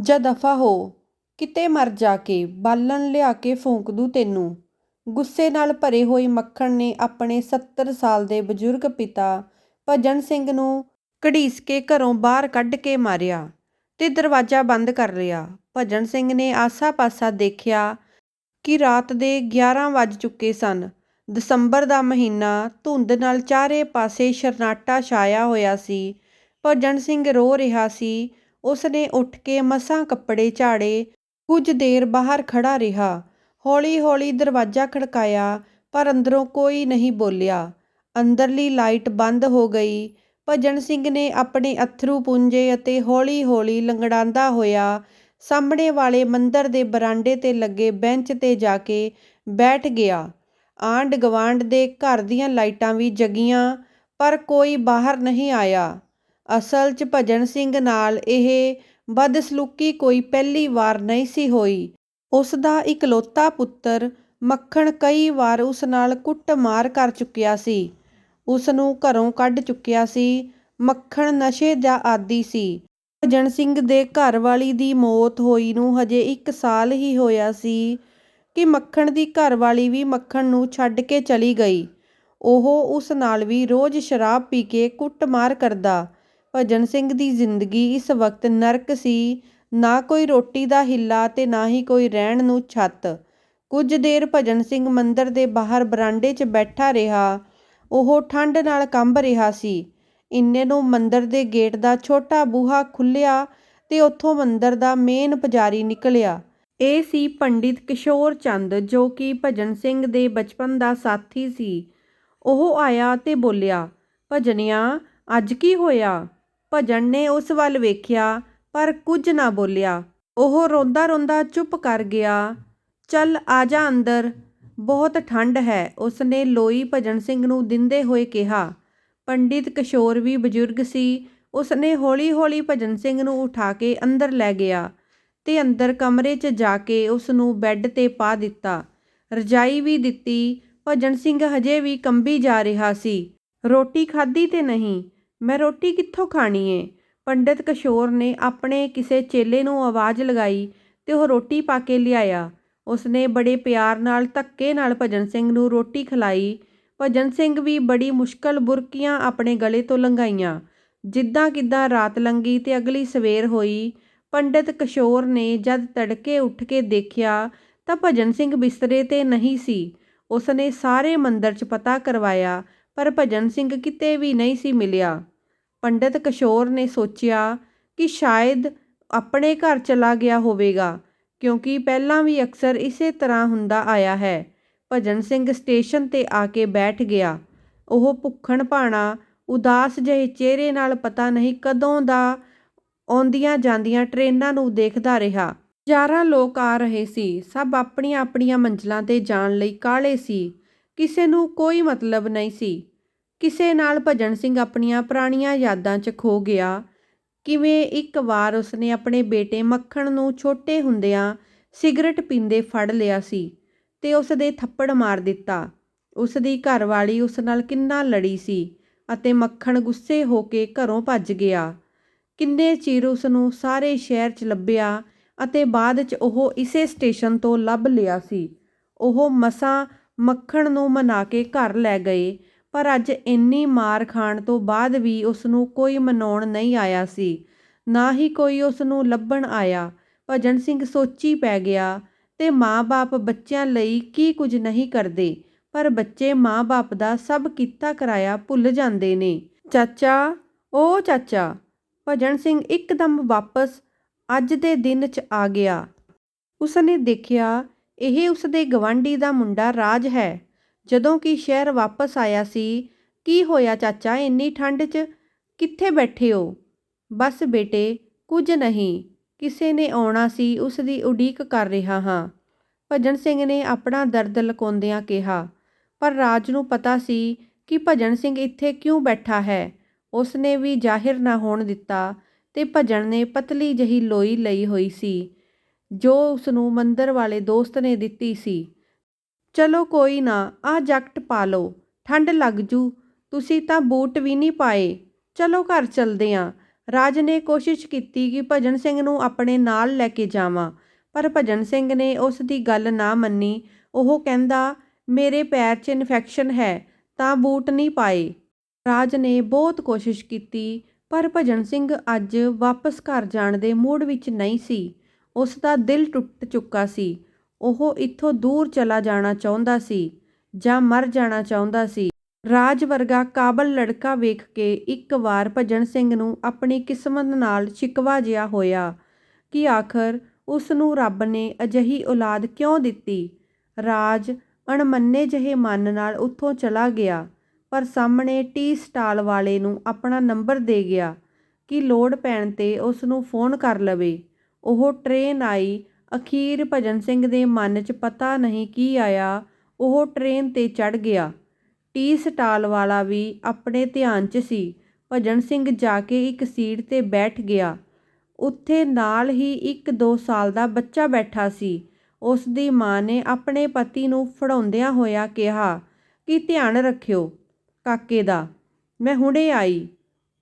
ਜਾ ਦਫ਼ਾ ਹੋ, ਕਿਤੇ ਮਰ ਜਾ ਕੇ, ਬਾਲਣ ਲਿਆ ਕੇ ਫੂਕ ਦੂੰ ਤੈਨੂੰ। ਗੁੱਸੇ ਨਾਲ ਭਰੇ ਹੋਏ ਮੱਖਣ ਨੇ ਆਪਣੇ ਸੱਤਰ ਸਾਲ ਦੇ ਬਜ਼ੁਰਗ ਪਿਤਾ ਭਜਨ ਸਿੰਘ ਨੂੰ ਘੜੀਸ ਕੇ ਘਰੋਂ ਬਾਹਰ ਕੱਢ ਕੇ ਮਾਰਿਆ ਤੇ ਦਰਵਾਜ਼ਾ ਬੰਦ ਕਰ ਲਿਆ। ਭਜਨ ਸਿੰਘ ਨੇ ਆਸਾ-ਪਾਸਾ ਦੇਖਿਆ ਕਿ ਰਾਤ ਦੇ 11 ਵੱਜ ਚੁੱਕੇ ਸਨ। ਦਸੰਬਰ ਦਾ ਮਹੀਨਾ ਧੁੰਦ ਨਾਲ ਚਾਰੇ ਪਾਸੇ ਸ਼ਰਨਾਟਾ ਛਾਇਆ ਹੋਇਆ ਸੀ। ਭਜਨ ਸਿੰਘ ਰੋ ਰਿਹਾ ਸੀ। ਉਸ ਨੇ ਉੱਠ ਕੇ ਮਸਾਂ ਕੱਪੜੇ ਝਾੜੇ, ਕੁਝ ਦੇਰ ਬਾਹਰ ਖੜ੍ਹਾ ਰਿਹਾ। ਹੌਲੀ-ਹੌਲੀ ਦਰਵਾਜ਼ਾ ਖੜਕਾਇਆ, ਪਰ ਅੰਦਰੋਂ ਕੋਈ ਨਹੀਂ ਬੋਲਿਆ। ਅੰਦਰਲੀ ਲਾਈਟ ਬੰਦ ਹੋ ਗਈ। ਭਜਨ ਸਿੰਘ ਨੇ ਆਪਣੇ ਅੱਥਰੂ ਪੂੰਝੇ ਅਤੇ ਹੌਲੀ-ਹੌਲੀ ਲੰਗੜਾਉਂਦਾ ਹੋਇਆ ਸਾਹਮਣੇ ਵਾਲੇ ਮੰਦਰ ਦੇ ਬਰਾਂਡੇ ਤੇ ਲੱਗੇ ਬੈਂਚ ਤੇ ਜਾ ਕੇ ਬੈਠ ਗਿਆ। ਆਂਢ ਗਵਾਂਢ ਦੇ ਘਰ ਦੀਆਂ ਲਾਈਟਾਂ ਵੀ ਜਗੀਆਂ, ਪਰ ਕੋਈ ਬਾਹਰ ਨਹੀਂ ਆਇਆ। ਅਸਲ 'ਚ ਭਜਨ ਸਿੰਘ ਨਾਲ ਇਹ ਬਦਸਲੂਕੀ ਕੋਈ ਪਹਿਲੀ ਵਾਰ ਨਹੀਂ ਸੀ ਹੋਈ। ਉਸ ਦਾ ਇਕਲੌਤਾ ਪੁੱਤਰ ਮੱਖਣ ਕਈ ਵਾਰ ਉਸ ਨਾਲ ਕੁੱਟਮਾਰ ਕਰ ਚੁੱਕਿਆ ਸੀ। ਉਸ ਨੂੰ ਘਰੋਂ ਕੱਢ ਚੁੱਕਿਆ ਸੀ। ਮੱਖਣ ਨਸ਼ੇ ਦਾ ਆਦੀ ਸੀ। ਭਜਨ ਸਿੰਘ ਦੇ ਘਰ ਵਾਲੀ ਦੀ ਮੌਤ ਹੋਈ ਨੂੰ ਹਜੇ ਇੱਕ ਸਾਲ ਹੀ ਹੋਇਆ ਸੀ ਕਿ ਮੱਖਣ ਦੀ ਘਰ ਵਾਲੀ ਵੀ ਮੱਖਣ ਨੂੰ ਛੱਡ ਕੇ ਚਲੀ ਗਈ। ਉਹ ਉਸ ਨਾਲ ਵੀ ਰੋਜ਼ ਸ਼ਰਾਬ ਪੀ ਕੇ ਕੁੱਟਮਾਰ ਕਰਦਾ ਭਜਨ ਸਿੰਘ ਦੀ ਜ਼ਿੰਦਗੀ ਇਸ ਵਕਤ ਨਰਕ ਸੀ। ਨਾ ਕੋਈ ਰੋਟੀ ਦਾ ਹਿੱਲਾ ਅਤੇ ਨਾ ਹੀ ਕੋਈ ਰਹਿਣ ਨੂੰ ਛੱਤ। ਕੁਝ ਦੇਰ ਭਜਨ ਸਿੰਘ ਮੰਦਰ ਦੇ ਬਾਹਰ ਬਰਾਂਡੇ 'ਚ ਬੈਠਾ ਰਿਹਾ। ਉਹ ਠੰਡ ਨਾਲ ਕੰਬ ਰਿਹਾ ਸੀ। ਇੰਨੇ ਨੂੰ ਮੰਦਰ ਦੇ ਗੇਟ ਦਾ ਛੋਟਾ ਬੂਹਾ ਖੁੱਲ੍ਹਿਆ ਅਤੇ ਉੱਥੋਂ ਮੰਦਰ ਦਾ ਮੇਨ ਪੁਜਾਰੀ ਨਿਕਲਿਆ। ਇਹ ਸੀ ਪੰਡਿਤ ਕਿਸ਼ੋਰ ਚੰਦ, ਜੋ ਕਿ ਭਜਨ ਸਿੰਘ ਦੇ ਬਚਪਨ ਦਾ ਸਾਥੀ ਸੀ। ਉਹ ਆਇਆ ਅਤੇ ਬੋਲਿਆ, ਭਜਨਿਆ, ਅੱਜ ਕੀ ਹੋਇਆ? ਭਜਨ ਨੇ ਉਸ ਵੱਲ ਵੇਖਿਆ, ਪਰ ਕੁਝ ਨਾ ਬੋਲਿਆ। ਉਹ ਰੋਂਦਾ ਰੋਂਦਾ ਚੁੱਪ ਕਰ ਗਿਆ। ਚੱਲ ਆ ਜਾ ਅੰਦਰ। ਬਹੁਤ ਠੰਡ ਹੈ, ਉਸਨੇ ਲੋਈ ਭਜਨ ਸਿੰਘ ਨੂੰ ਦਿੰਦੇ ਹੋਏ ਕਿਹਾ। ਪੰਡਿਤ ਕਿਸ਼ੋਰ ਵੀ ਬਜ਼ੁਰਗ ਸੀ। ਉਸਨੇ ਹੌਲੀ-ਹੌਲੀ ਭਜਨ ਸਿੰਘ ਨੂੰ ਉਠਾ ਕੇ ਅੰਦਰ ਲੈ ਗਿਆ ਤੇ ਅੰਦਰ ਕਮਰੇ 'ਚ ਜਾ ਕੇ ਉਸ ਨੂੰ ਬੈੱਡ ਤੇ ਪਾ ਦਿੱਤਾ। ਰਜਾਈ ਵੀ ਦਿੱਤੀ। ਭਜਨ ਸਿੰਘ ਹਜੇ ਵੀ ਕੰਬੀ ਜਾ ਰਿਹਾ ਸੀ। ਰੋਟੀ ਖਾਧੀ ਤੇ ਨਹੀਂ। ਮੈਂ ਰੋਟੀ ਕਿੱਥੋਂ ਖਾਣੀ ਏ? ਪੰਡਿਤ ਕਿਸ਼ੋਰ ਨੇ ਆਪਣੇ ਕਿਸੇ ਚੇਲੇ ਨੂੰ ਆਵਾਜ਼ ਲਗਾਈ ਅਤੇ ਉਹ ਰੋਟੀ ਪਾ ਕੇ ਲਿਆਇਆ। ਉਸਨੇ ਬੜੇ ਪਿਆਰ ਨਾਲ, ਧੱਕੇ ਨਾਲ ਭਜਨ ਸਿੰਘ ਨੂੰ ਰੋਟੀ ਖਿਲਾਈ। ਭਜਨ ਸਿੰਘ ਵੀ ਬੜੀ ਮੁਸ਼ਕਲ ਬੁਰਕੀਆਂ ਆਪਣੇ ਗਲੇ ਤੋਂ ਲੰਘਾਈਆਂ। ਜਿੱਦਾਂ ਕਿੱਦਾਂ ਰਾਤ ਲੰਘੀ ਅਤੇ ਅਗਲੀ ਸਵੇਰ ਹੋਈ, ਪੰਡਿਤ ਕਿਸ਼ੋਰ ਨੇ ਜਦ ਤੜਕੇ ਉੱਠ ਕੇ ਦੇਖਿਆ ਤਾਂ ਭਜਨ ਸਿੰਘ ਬਿਸਤਰੇ ਤੇ ਨਹੀਂ ਸੀ। ਉਸਨੇ ਸਾਰੇ ਮੰਦਰ 'ਚ ਪਤਾ ਕਰਵਾਇਆ ਪਰ ਭਜਨ ਸਿੰਘ ਕਿਤੇ ਵੀ ਨਹੀਂ ਸੀ ਮਿਲਿਆ। ਪੰਡਿਤ ਕਿਸ਼ੋਰ ਨੇ ਸੋਚਿਆ ਕਿ ਸ਼ਾਇਦ ਆਪਣੇ ਘਰ ਚਲਾ ਗਿਆ ਹੋਵੇਗਾ, ਕਿਉਂਕਿ ਪਹਿਲਾਂ ਵੀ ਅਕਸਰ ਇਸੇ ਤਰ੍ਹਾਂ ਹੁੰਦਾ ਆਇਆ ਹੈ। ਭਜਨ ਸਿੰਘ ਸਟੇਸ਼ਨ ਤੇ ਆ ਕੇ ਬੈਠ ਗਿਆ। ਉਹ ਭੁੱਖਣ ਭਾਣਾ ਉਦਾਸ ਜਿਹੇ ਚਿਹਰੇ ਨਾਲ ਪਤਾ ਨਹੀਂ ਕਦੋਂ ਦਾ ਆਉਂਦੀਆਂ ਜਾਂਦੀਆਂ ਟ੍ਰੇਨਾਂ ਨੂੰ ਦੇਖਦਾ ਰਿਹਾ। ਹਜ਼ਾਰਾਂ ਲੋਕ ਆ ਰਹੇ ਸੀ, ਸਭ ਆਪਣੀਆਂ ਆਪਣੀਆਂ ਮੰਜ਼ਲਾਂ ਤੇ ਜਾਣ ਲਈ ਕਾਹਲੇ ਸੀ। ਕਿਸੇ ਨੂੰ ਕੋਈ ਮਤਲਬ ਨਹੀਂ ਸੀ। ਕਿਸੇ ਨਾਲ ਭਜਨ ਸਿੰਘ ਆਪਣੀਆਂ ਪੁਰਾਣੀਆਂ ਯਾਦਾਂ 'ਚ ਖੋ ਗਿਆ। ਕਿਵੇਂ ਇੱਕ ਵਾਰ ਉਸਨੇ ਆਪਣੇ ਬੇਟੇ ਮੱਖਣ ਨੂੰ ਛੋਟੇ ਹੁੰਦਿਆਂ ਸਿਗਰਟ ਪੀਂਦੇ ਫੜ ਲਿਆ ਸੀ ਤੇ ਉਸ ਦੇ ਥੱਪੜ ਮਾਰ ਦਿੱਤਾ। ਉਸ ਦੀ ਘਰਵਾਲੀ ਉਸ ਨਾਲ ਕਿੰਨਾ ਲੜੀ ਸੀ ਅਤੇ ਮੱਖਣ ਗੁੱਸੇ ਹੋ ਕੇ ਘਰੋਂ ਭੱਜ ਗਿਆ। ਕਿੰਨੇ ਚਿਰ ਉਸ ਨੂੰ ਸਾਰੇ ਸ਼ਹਿਰ 'ਚ ਲੱਭਿਆ ਅਤੇ ਬਾਅਦ 'ਚ ਉਹ ਇਸੇ ਸਟੇਸ਼ਨ ਤੋਂ ਲੱਭ ਲਿਆ ਸੀ। ਉਹ ਮਸਾਂ ਮੱਖਣ ਨੂੰ ਮਨਾ ਕੇ ਘਰ ਲੈ ਗਏ, ਪਰ ਅੱਜ ਇੰਨੀ ਮਾਰ ਖਾਣ ਤੋਂ ਬਾਅਦ ਵੀ ਉਸ ਨੂੰ ਕੋਈ ਮਨਾਉਣ ਨਹੀਂ ਆਇਆ ਸੀ। ਨਾ ਹੀ ਕੋਈ ਉਸ ਨੂੰ ਲੱਭਣ ਆਇਆ। ਭਜਨ ਸਿੰਘ ਸੋਚੀ ਪੈ ਗਿਆ, ਤੇ ਮਾਂ-ਬਾਪ ਬੱਚਿਆਂ ਲਈ ਕੀ ਕੁਝ ਨਹੀਂ ਕਰਦੇ, ਪਰ ਬੱਚੇ ਮਾਂ-ਬਾਪ ਦਾ ਸਭ ਕੀਤਾ ਕਰਾਇਆ ਭੁੱਲ ਜਾਂਦੇ ਨੇ। ਚਾਚਾ, ਓ ਚਾਚਾ, ਭਜਨ ਸਿੰਘ ਇੱਕਦਮ ਵਾਪਸ ਅੱਜ ਦੇ ਦਿਨ 'ਚ ਆ ਗਿਆ। ਉਸਨੇ ਦੇਖਿਆ ਇਹ ਉਸਦੇ ਗਵਾਂਢੀ ਦਾ ਮੁੰਡਾ ਰਾਜ ਹੈ। ਜਦੋਂ ਕਿ ਸ਼ਹਿਰ ਵਾਪਸ ਆਇਆ ਸੀ, ਕੀ ਹੋਇਆ ਚਾਚਾ, ਇੰਨੀ ਠੰਡ 'ਚ ਕਿੱਥੇ ਬੈਠੇ ਹੋ? ਬਸ ਬੇਟੇ, ਕੁਝ ਨਹੀਂ, ਕਿਸੇ ਨੇ ਆਉਣਾ ਸੀ ਉਸ ਦੀ ਉਡੀਕ ਕਰ ਰਿਹਾ ਹਾਂ। ਭਜਨ ਸਿੰਘ ਨੇ ਆਪਣਾ ਦਰਦ ਲਕਾਉਂਦਿਆਂ ਕਿਹਾ, ਪਰ ਰਾਜ ਨੂੰ ਪਤਾ ਸੀ ਕਿ ਭਜਨ ਸਿੰਘ ਇੱਥੇ ਕਿਉਂ ਬੈਠਾ ਹੈ। ਉਸ ਨੇ ਵੀ ਜ਼ਾਹਿਰ ਨਾ ਹੋਣ ਦਿੱਤਾ ਤੇ ਭਜਨ ਨੇ ਪਤਲੀ ਜਹੀ ਲੋਈ ਲਈ ਹੋਈ ਸੀ। ਜੋ ਉਸ ਨੂੰ ਮੰਦਰ ਵਾਲੇ ਦੋਸਤ ਨੇ ਦਿੱਤੀ ਸੀ। ਚਲੋ ਕੋਈ ਨਾ ਆਹ ਜੈਕਟ ਪਾ ਲਓ ਠੰਡ ਲੱਗ ਜੂ, ਤੁਸੀਂ ਤਾਂ ਬੂਟ ਵੀ ਨਹੀਂ ਪਾਏ। ਚਲੋ ਘਰ ਚਲਦੇ ਆਂ। ਰਾਜ ਨੇ ਕੋਸ਼ਿਸ਼ ਕੀਤੀ ਕਿ ਭਜਨ ਸਿੰਘ ਨੂੰ ਆਪਣੇ ਨਾਲ ਲੈ ਕੇ ਜਾਵਾਂ, ਪਰ ਭਜਨ ਸਿੰਘ ਨੇ ਉਸ ਦੀ ਗੱਲ ਨਾ ਮੰਨੀ। ਉਹ ਕਹਿੰਦਾ, ਮੇਰੇ ਪੈਰ 'ਚ ਇਨਫੈਕਸ਼ਨ ਹੈ, ਤਾਂ ਬੂਟ ਨਹੀਂ ਪਾਏ। ਰਾਜ ਨੇ ਬਹੁਤ ਕੋਸ਼ਿਸ਼ ਕੀਤੀ, ਪਰ ਭਜਨ ਸਿੰਘ ਅੱਜ ਵਾਪਸ ਘਰ ਜਾਣ ਦੇ ਮੂਡ ਵਿੱਚ ਨਹੀਂ ਸੀ। ਉਸ ਦਾ ਦਿਲ ਟੁੱਟ ਚੁੱਕਾ ਸੀ। ਉਹ ਇੱਥੋਂ ਦੂਰ ਚਲਾ ਜਾਣਾ ਚਾਹੁੰਦਾ ਸੀ ਜਾਂ ਮਰ ਜਾਣਾ ਚਾਹੁੰਦਾ ਸੀ। ਰਾਜ ਵਰਗਾ ਕਾਬਲ ਲੜਕਾ ਵੇਖ ਕੇ ਇੱਕ ਵਾਰ ਭਜਨ ਸਿੰਘ ਨੂੰ ਆਪਣੀ ਕਿਸਮਤ ਨਾਲ ਸ਼ਿਕਵਾ ਜਿਹਾ ਹੋਇਆ ਕਿ ਆਖਰ ਉਸ ਨੂੰ ਰੱਬ ਨੇ ਅਜਿਹੀ ਔਲਾਦ ਕਿਉਂ ਦਿੱਤੀ? ਰਾਜ ਅਣਮੰਨੇ ਜਿਹੇ ਮਨ ਨਾਲ ਉੱਥੋਂ ਚਲਾ ਗਿਆ, ਪਰ ਸਾਹਮਣੇ ਟੀ ਸਟਾਲ ਵਾਲੇ ਨੂੰ ਆਪਣਾ ਨੰਬਰ ਦੇ ਗਿਆ ਕਿ ਲੋੜ ਪੈਣ ਤੇ ਉਸ ਨੂੰ ਫੋਨ ਕਰ ਲਵੇ। ਉਹ ਟਰੇਨ ਆਈ। ਅਖੀਰ ਭਜਨ ਸਿੰਘ ਦੇ ਮਨ 'ਚ ਪਤਾ ਨਹੀਂ ਕੀ ਆਇਆ। ਉਹ ਟਰੇਨ ਤੇ ਚੜ੍ਹ ਗਿਆ। ਟੀ ਸਟਾਲ ਵਾਲਾ ਵੀ ਆਪਣੇ ਧਿਆਨ 'ਚ ਸੀ। ਭਜਨ ਸਿੰਘ ਜਾ ਕੇ ਇੱਕ ਸੀਟ ਤੇ ਬੈਠ ਗਿਆ। ਉੱਥੇ ਨਾਲ ਹੀ ਇੱਕ ਦੋ ਸਾਲ ਦਾ ਬੱਚਾ ਬੈਠਾ ਸੀ। ਉਸ ਦੀ ਮਾਂ ਨੇ ਆਪਣੇ ਪਤੀ ਨੂੰ ਫੜਾਉਂਦਿਆਂ ਹੋਇਆ ਕਿਹਾ, ਕਿ ਧਿਆਨ ਰੱਖਿਓ ਕਾਕੇ ਦਾ? ਮੈਂ ਹੁਣੇ ਆਈ।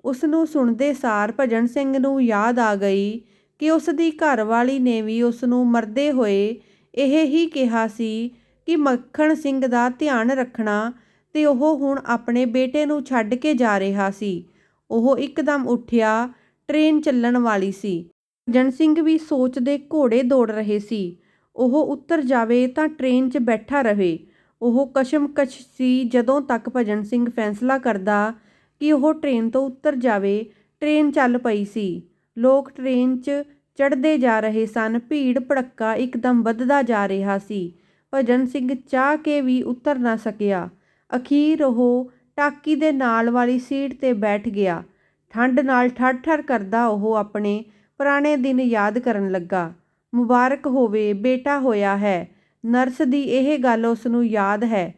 ਉਸ ਨੂੰ ਸੁਣਦੇ ਸਾਰ ਭਜਨ ਸਿੰਘ ਨੂੰ ਯਾਦ ਆ ਗਈ ਕਿ ਉਸ ਦੀ ਘਰਵਾਲੀ ਨੇ ਵੀ ਉਸ ਨੂੰ ਮਰਦੇ ਹੋਏ ਇਹ ਹੀ ਕਿਹਾ ਸੀ ਕਿ ਮੱਖਣ ਸਿੰਘ ਦਾ ਧਿਆਨ ਰੱਖਣਾ ਤੇ ਉਹ ਹੁਣ ਆਪਣੇ ਬੇਟੇ ਨੂੰ ਛੱਡ ਕੇ ਜਾ ਰਿਹਾ ਸੀ। ਉਹ ਇੱਕਦਮ ਉੱਠਿਆ, ਟ੍ਰੇਨ ਚੱਲਣ ਵਾਲੀ ਸੀ। ਭਜਨ ਸਿੰਘ ਵੀ ਸੋਚ ਦੇ ਘੋੜੇ ਦੌੜ ਰਹੇ ਸੀ। ਉਹ ਉੱਤਰ ਜਾਵੇ ਤਾਂ ਟ੍ਰੇਨ 'ਚ ਬੈਠਾ ਰਹੇ। ਉਹ ਕਸ਼ਮਕਸ਼ ਸੀ ਜਦੋਂ ਤੱਕ ਭਜਨ ਸਿੰਘ ਫੈਸਲਾ ਕਰਦਾ ਕਿ ਉਹ ਟ੍ਰੇਨ ਤੋਂ ਉੱਤਰ ਜਾਵੇ, ਟ੍ਰੇਨ ਚੱਲ ਪਈ ਸੀ। ਲੋਕ ਟ੍ਰੇਨ 'ਚ ਚੜ੍ਹਦੇ ਜਾ ਰਹੇ ਸਨ। ਭੀੜ ਭੜੱਕਾ ਇਕਦਮ ਵੱਧਦਾ ਜਾ ਰਿਹਾ ਸੀ। ਭਜਨ ਸਿੰਘ ਚਾਹ ਕੇ ਵੀ ਉਤਰ ਨਾ ਸਕਿਆ। ਅਖੀਰ ਉਹ ਟਾਕੀ ਦੇ ਨਾਲ ਵਾਲੀ ਸੀਟ ਤੇ ਬੈਠ ਗਿਆ। ਠੰਡ ਨਾਲ ਠਰ-ਠਰ ਕਰਦਾ ਉਹ ਆਪਣੇ ਪੁਰਾਣੇ ਦਿਨ ਯਾਦ ਕਰਨ ਲੱਗਾ। ਮੁਬਾਰਕ ਹੋਵੇ, ਬੇਟਾ ਹੋਇਆ ਹੈ। ਨਰਸ ਦੀ ਇਹ ਗੱਲ ਉਸ ਨੂੰ ਯਾਦ ਹੈ।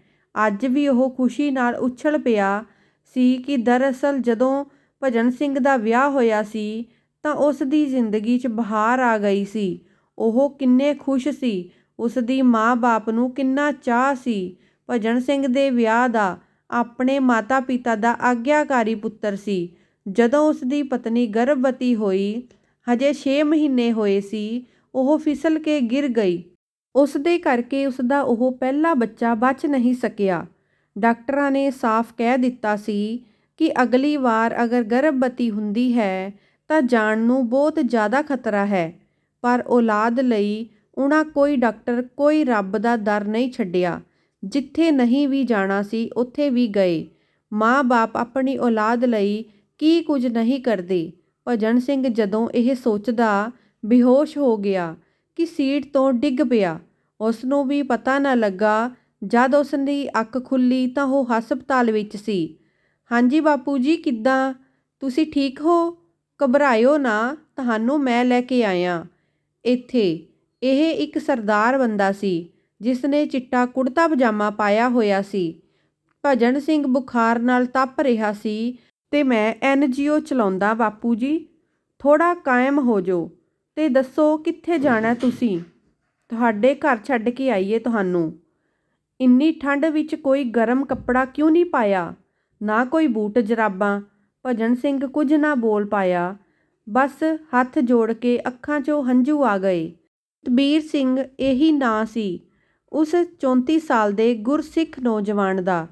ਅੱਜ ਵੀ ਉਹ ਖੁਸ਼ੀ ਨਾਲ ਉਛਲ ਪਿਆ ਸੀ ਕਿ ਦਰਅਸਲ ਜਦੋਂ ਭਜਨ ਸਿੰਘ ਦਾ ਵਿਆਹ ਹੋਇਆ ਸੀ ਤਾਂ ਉਸ ਦੀ ਜ਼ਿੰਦਗੀ 'ਚ ਬਹਾਰ ਆ ਗਈ ਸੀ। ਉਹ ਕਿੰਨੇ ਖੁਸ਼ ਸੀ। ਉਸ ਦੀ ਮਾਂ-ਬਾਪ ਨੂੰ ਕਿੰਨਾ ਚਾਹ ਸੀ। ਭਜਨ ਸਿੰਘ ਦੇ ਵਿਆਹ ਦਾ ਆਪਣੇ ਮਾਤਾ-ਪਿਤਾ ਦਾ ਆਗਿਆਕਾਰੀ ਪੁੱਤਰ ਸੀ। ਜਦੋਂ ਉਸ ਦੀ ਪਤਨੀ ਗਰਭਵਤੀ ਹੋਈ, ਹਜੇ 6 ਮਹੀਨੇ ਹੋਏ ਸੀ, ਉਹ ਫਿਸਲ ਕੇ ਗਿਰ ਗਈ। ਉਸ ਦੇ ਕਰਕੇ ਉਸ ਦਾ ਉਹ ਪਹਿਲਾ ਬੱਚਾ ਬਚ ਨਹੀਂ ਸਕਿਆ। ਡਾਕਟਰਾਂ ਨੇ ਸਾਫ਼ ਕਹਿ ਦਿੱਤਾ ਸੀ ਕਿ ਅਗਲੀ ਵਾਰ ਅਗਰ ਗਰਭਵਤੀ ਹੁੰਦੀ ਹੈ ਤਾਂ ਜਾਨ ਨੂੰ ਬਹੁਤ ਜ਼ਿਆਦਾ ਖਤਰਾ ਹੈ, ਪਰ ਔਲਾਦ ਲਈ ਉਹਨਾਂ ਕੋਈ ਡਾਕਟਰ, ਕੋਈ ਰੱਬ ਦਾ ਦਰ ਨਹੀਂ ਛੱਡਿਆ। ਜਿੱਥੇ ਨਹੀਂ ਵੀ ਜਾਣਾ ਸੀ, ਉੱਥੇ ਵੀ ਗਏ। ਮਾਂ-ਬਾਪ ਆਪਣੀ ਔਲਾਦ ਲਈ ਕੀ ਕੁਝ ਨਹੀਂ ਕਰਦੇ। ਭਜਨ ਸਿੰਘ ਜਦੋਂ ਇਹ ਸੋਚਦਾ, ਬੇਹੋਸ਼ ਹੋ ਗਿਆ ਕਿ ਸੀਟ ਤੋਂ ਡਿੱਗ ਪਿਆ। ਉਸ ਨੂੰ ਵੀ ਪਤਾ ਨਾ ਲੱਗਾ, ਜਦ ਉਸ ਦੀ ਅੱਖ ਖੁੱਲੀ ਤਾਂ ਉਹ ਹਸਪਤਾਲ ਵਿੱਚ ਸੀ। ਹਾਂਜੀ ਬਾਪੂ ਜੀ, ਕਿੱਦਾਂ? ਤੁਸੀਂ ਠੀਕ ਹੋ? ਘਬਰਾਇਓ ਨਾ, ਤੁਹਾਨੂੰ ਮੈਂ ਲੈ ਕੇ ਆਇਆ। ਇੱਥੇ, ਇਹ ਇੱਕ ਸਰਦਾਰ ਬੰਦਾ ਸੀ ਜਿਸ ਨੇ ਚਿੱਟਾ ਕੁੜਤਾ ਪਜਾਮਾ ਪਾਇਆ ਹੋਇਆ ਸੀ। ਭਜਨ ਸਿੰਘ ਬੁਖਾਰ ਨਾਲ ਤਪ ਰਿਹਾ ਸੀ ਤੇ ਮੈਂ ਐਨਜੀਓ ਚਲਾਉਂਦਾ, ਬਾਪੂ ਜੀ। ਥੋੜਾ ਕਾਇਮ ਹੋ ਜੋ ਤੇ ਦੱਸੋ ਕਿੱਥੇ ਜਾਣਾ ਤੁਸੀਂ? ਤੁਹਾਡੇ ਘਰ ਛੱਡ ਕੇ ਆਈਏ ਤੁਹਾਨੂੰ। ਇੰਨੀ ਠੰਡ ਵਿੱਚ ਕੋਈ ਗਰਮ ਕੱਪੜਾ ਕਿਉਂ ਨਹੀਂ ਪਾਇਆ? ਨਾ ਕੋਈ ਬੂਟ ਜਰਾਬਾਂ ਭਜਨ ਸਿੰਘ ਕੁਝ ਨਾ ਬੋਲ ਪਾਇਆ। ਬਸ ਹੱਥ ਜੋੜ ਕੇ ਅੱਖਾਂ 'ਚੋਂ ਹੰਝੂ ਆ ਗਏ। ਤਬੀਰ ਸਿੰਘ ਇਹੀ ਨਾਂ ਸੀ। ਉਸ 34 ਸਾਲ ਦੇ ਗੁਰਸਿੱਖ ਨੌਜਵਾਨ ਦਾ।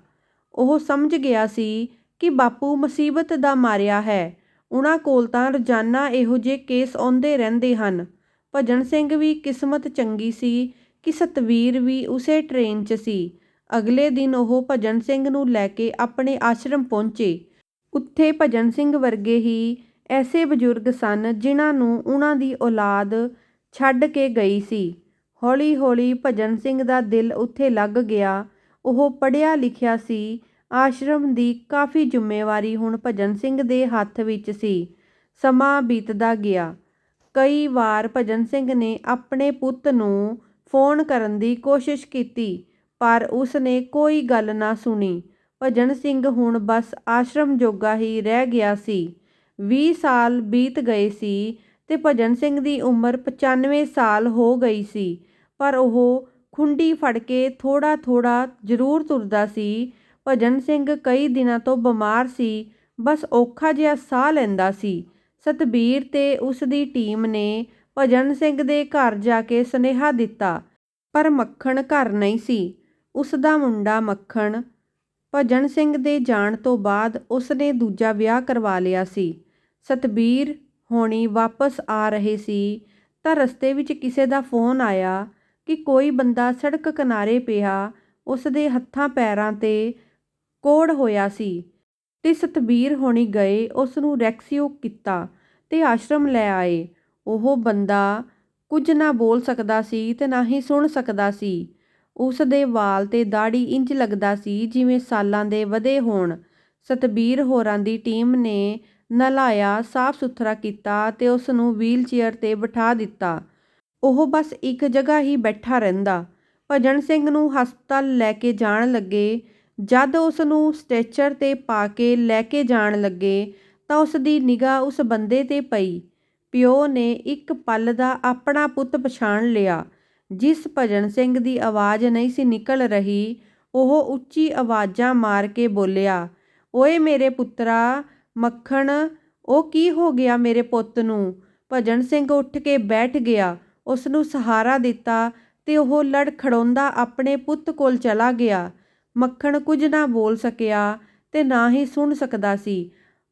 ਉਹ ਸਮਝ ਗਿਆ ਸੀ ਕਿ ਬਾਪੂ ਮੁਸੀਬਤ ਦਾ ਮਾਰਿਆ ਹੈ। ਉਹਨਾਂ ਕੋਲ ਤਾਂ ਰੋਜ਼ਾਨਾ ਇਹੋ ਜਿਹੇ ਕੇਸ ਆਉਂਦੇ ਰਹਿੰਦੇ ਹਨ। ਭਜਨ ਸਿੰਘ ਵੀ ਕਿਸਮਤ ਚੰਗੀ ਸੀ ਕਿ ਸਤਵੀਰ ਵੀ ਉਸੇ ਟ੍ਰੇਨ 'ਚ ਸੀ। ਅਗਲੇ ਦਿਨ ਉਹ ਭਜਨ ਸਿੰਘ ਨੂੰ ਲੈ ਕੇ ਆਪਣੇ ਆਸ਼ਰਮ ਪਹੁੰਚੇ। ਉੱਥੇ ਭਜਨ ਸਿੰਘ ਵਰਗੇ ਹੀ ਐਸੇ ਬਜ਼ੁਰਗ ਸਨ ਜਿਨ੍ਹਾਂ ਨੂੰ ਉਹਨਾਂ ਦੀ ਔਲਾਦ ਛੱਡ ਕੇ ਗਈ ਸੀ। ਹੌਲੀ-ਹੌਲੀ ਭਜਨ ਸਿੰਘ ਦਾ ਦਿਲ ਉੱਥੇ ਲੱਗ ਗਿਆ। ਉਹ ਪੜ੍ਹਿਆ ਲਿਖਿਆ ਸੀ। ਆਸ਼ਰਮ ਦੀ ਕਾਫੀ ਜ਼ਿੰਮੇਵਾਰੀ ਹੁਣ ਭਜਨ ਸਿੰਘ ਦੇ ਹੱਥ ਵਿੱਚ ਸੀ। ਸਮਾਂ ਬੀਤਦਾ ਗਿਆ। ਕਈ ਵਾਰ ਭਜਨ ਸਿੰਘ ਨੇ ਆਪਣੇ ਪੁੱਤ ਨੂੰ ਫੋਨ ਕਰਨ ਦੀ ਕੋਸ਼ਿਸ਼ ਕੀਤੀ, ਪਰ ਉਸ ਨੇ ਕੋਈ ਗੱਲ ਨਾ ਸੁਣੀ। ਭਜਨ ਸਿੰਘ ਹੁਣ ਬਸ ਆਸ਼ਰਮ ਜੋਗਾ ਹੀ ਰਹਿ ਗਿਆ ਸੀ। 20 ਸਾਲ ਬੀਤ ਗਏ ਸੀ ਤੇ ਭਜਨ ਸਿੰਘ ਦੀ ਉਮਰ 95 ਸਾਲ ਹੋ ਗਈ ਸੀ। ਪਰ ਉਹ ਖੁੰਡੀ ਫੜ ਕੇ ਥੋੜਾ ਥੋੜਾ ਜ਼ਰੂਰ ਤੁਰਦਾ ਸੀ। ਭਜਨ ਸਿੰਘ ਕਈ ਦਿਨਾਂ ਤੋਂ ਬਿਮਾਰ ਸੀ, ਬਸ ਔਖਾ ਜਿਹਾ ਸਾਹ ਲੈਂਦਾ ਸੀ। ਸਤਬੀਰ ਤੇ ਉਸ ਦੀ ਟੀਮ ਨੇ ਭਜਨ ਸਿੰਘ ਦੇ ਘਰ ਜਾ ਕੇ ਸੁਨੇਹਾ ਦਿੱਤਾ, ਪਰ ਮੱਖਣ ਘਰ ਨਹੀਂ ਸੀ। ਉਸ ਦਾ ਮੁੰਡਾ ਮੱਖਣ ਭਜਨ ਸਿੰਘ ਦੇ ਜਾਣ ਤੋਂ ਬਾਅਦ ਉਸ ਨੇ ਦੂਜਾ ਵਿਆਹ ਕਰਵਾ ਲਿਆ ਸੀ। ਸਤਬੀਰ ਹੋਣੀ ਵਾਪਸ ਆ ਰਹੇ ਸੀ ਤਾਂ ਰਸਤੇ ਵਿੱਚ ਕਿਸੇ ਦਾ ਫੋਨ ਆਇਆ ਕਿ ਕੋਈ ਬੰਦਾ ਸੜਕ ਕਿਨਾਰੇ ਪਿਆ ਉਸ ਦੇ ਹੱਥਾਂ ਪੈਰਾਂ ਤੇ ਕੋੜ ਹੋਇਆ ਸੀ ਤੇ ਸਤਬੀਰ ਹੋਣੀ ਗਏ ਉਸ ਨੂੰ ਰੈਕਸਿਓ ਕੀਤਾ ਤੇ ਆਸ਼ਰਮ ਲੈ ਆਏ। ਉਹ ਬੰਦਾ ਕੁਝ ਨਾ ਬੋਲ ਸਕਦਾ ਸੀ ਤੇ ਨਾ ਹੀ ਸੁਣ ਸਕਦਾ ਸੀ। ਉਸ ਦੇ ਵਾਲ ਤੇ ਦਾੜੀ ਇੰਜ ਲੱਗਦਾ ਸੀ ਜਿਵੇਂ ਸਾਲਾਂ ਦੇ ਵਧੇ ਹੋਣ। ਸਤਬੀਰ ਹੋਰਾਂ ਦੀ ਟੀਮ ਨੇ ਨਲ੍ਹਾਇਆ ਸਾਫ਼ ਸੁਥਰਾ ਕੀਤਾ ਤੇ ਉਸ ਨੂੰ ਵੀਲ ਚੇਅਰ ਤੇ ਬਿਠਾ ਦਿੱਤਾ। ਉਹ ਬਸ ਇੱਕ ਜਗ੍ਹਾ ਹੀ ਬੈਠਾ ਰਹਿੰਦਾ। ਭਜਨ ਸਿੰਘ ਨੂੰ ਹਸਪਤਾਲ ਲੈ ਕੇ ਜਾਣ ਲੱਗੇ। ਜਦ ਉਸ ਨੂੰ ਸਟ੍ਰੈਚਰ ਤੇ ਪਾ ਕੇ ਲੈ ਕੇ ਜਾਣ ਲੱਗੇ ਤਾਂ ਉਸ ਦੀ ਨਿਗਾਹ ਉਸ ਬੰਦੇ ਤੇ ਪਈ। ਪਿਓ ਨੇ ਇੱਕ ਪਲ ਦਾ ਆਪਣਾ ਪੁੱਤ ਪਛਾਣ ਲਿਆ। ਜਿਸ ਭਜਨ ਸਿੰਘ ਦੀ ਆਵਾਜ਼ ਨਹੀਂ ਸੀ ਨਿਕਲ ਰਹੀ, ਉਹ ਉੱਚੀ ਆਵਾਜ਼ਾਂ ਮਾਰ ਕੇ ਬੋਲਿਆ, ਓਏ ਮੇਰੇ ਪੁੱਤਰਾ, ਮੱਖਣ, ਉਹ ਕੀ ਹੋ ਗਿਆ ਮੇਰੇ ਪੁੱਤ ਨੂੰ? ਭਜਨ ਸਿੰਘ ਉੱਠ ਕੇ ਬੈਠ ਗਿਆ ਉਸ ਨੂੰ ਸਹਾਰਾ ਦਿੱਤਾ ਤੇ ਉਹ ਲੜ ਲੜਖੜਾਉਂਦਾ ਆਪਣੇ ਪੁੱਤ ਕੋਲ ਚਲਾ ਗਿਆ। ਮੱਖਣ ਕੁਝ ਨਾ ਬੋਲ ਸਕਿਆ ਤੇ ਨਾ ਹੀ ਸੁਣ ਸਕਦਾ ਸੀ,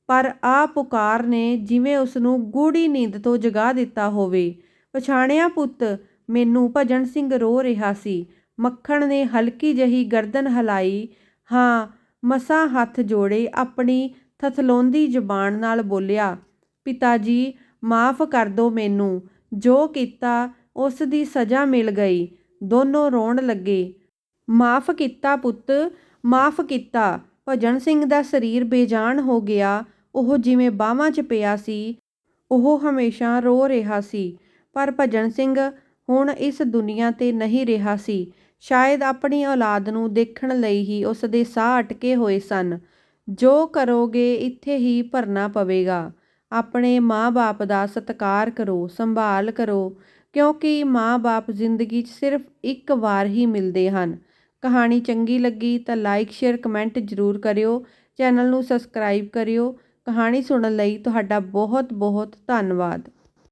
ਪਰ ਆ ਪੁਕਾਰ ਨੇ ਜਿਵੇਂ ਉਸ ਨੂੰ ਗੂੜੀ ਨੀਂਦ ਤੋਂ ਜਗਾ ਦਿੱਤਾ ਹੋਵੇ। ਪਛਾਣਿਆ ਪੁੱਤ ਮੈਨੂੰ ਭਜਨ ਸਿੰਘ ਰੋ ਰਿਹਾ ਸੀ। ਮੱਖਣ ਨੇ ਹਲਕੀ ਜਿਹੀ ਗਰਦਨ ਹਿਲਾਈ। ਹਾਂ, ਮਸਾਂ ਹੱਥ ਜੋੜੇ ਆਪਣੀ ਥਥਲੋਂਦੀ ਜ਼ੁਬਾਨ ਨਾਲ ਬੋਲਿਆ, ਪਿਤਾ ਜੀ, ਮਾਫ ਕਰ ਦਿਓ ਮੈਨੂੰ। ਜੋ ਕੀਤਾ, ਉਸ ਦੀ ਸਜ਼ਾ ਮਿਲ ਗਈ ਦੋਨੋਂ ਰੋਣ ਲੱਗੇ। ਮਾਫ ਕੀਤਾ, ਪੁੱਤ, ਮਾਫ ਕੀਤਾ। ਭਜਨ ਸਿੰਘ ਦਾ ਸਰੀਰ ਬੇਜਾਨ ਹੋ ਗਿਆ। ਉਹ ਜਿਵੇਂ ਬਾਹਾਂ 'ਚ ਪਿਆ ਸੀ। ਉਹ ਹਮੇਸ਼ਾ ਰੋ ਰਿਹਾ ਸੀ। ਪਰ ਭਜਨ ਸਿੰਘ ਹੁਣ ਇਸ ਦੁਨੀਆ ਤੇ ਨਹੀਂ ਰਿਹਾ ਸੀ। ਸ਼ਾਇਦ ਆਪਣੀ ਔਲਾਦ ਨੂੰ ਦੇਖਣ ਲਈ ਹੀ ਉਸ ਦੇ ਸਾਹ ਅਟਕੇ ਹੋਏ ਸਨ। ਜੋ ਕਰੋਗੇ, ਇੱਥੇ ਹੀ ਭਰਨਾ ਪਵੇਗਾ। ਆਪਣੇ ਮਾਂ-ਬਾਪ ਦਾ ਸਤਿਕਾਰ ਕਰੋ, ਸੰਭਾਲ ਕਰੋ, ਕਿਉਂਕਿ ਮਾਂ-ਬਾਪ ਜ਼ਿੰਦਗੀ 'ਚ ਸਿਰਫ ਇੱਕ ਵਾਰ ਹੀ ਮਿਲਦੇ ਹਨ। ਕਹਾਣੀ ਚੰਗੀ ਲੱਗੀ ਤਾਂ ਲਾਈਕ, ਸ਼ੇਅਰ, ਕਮੈਂਟ ਜ਼ਰੂਰ ਕਰਿਓ। ਚੈਨਲ ਨੂੰ ਸਬਸਕ੍ਰਾਈਬ ਕਰਿਓ। ਕਹਾਣੀ ਸੁਣਨ ਲਈ ਤੁਹਾਡਾ ਬਹੁਤ ਬਹੁਤ ਧੰਨਵਾਦ।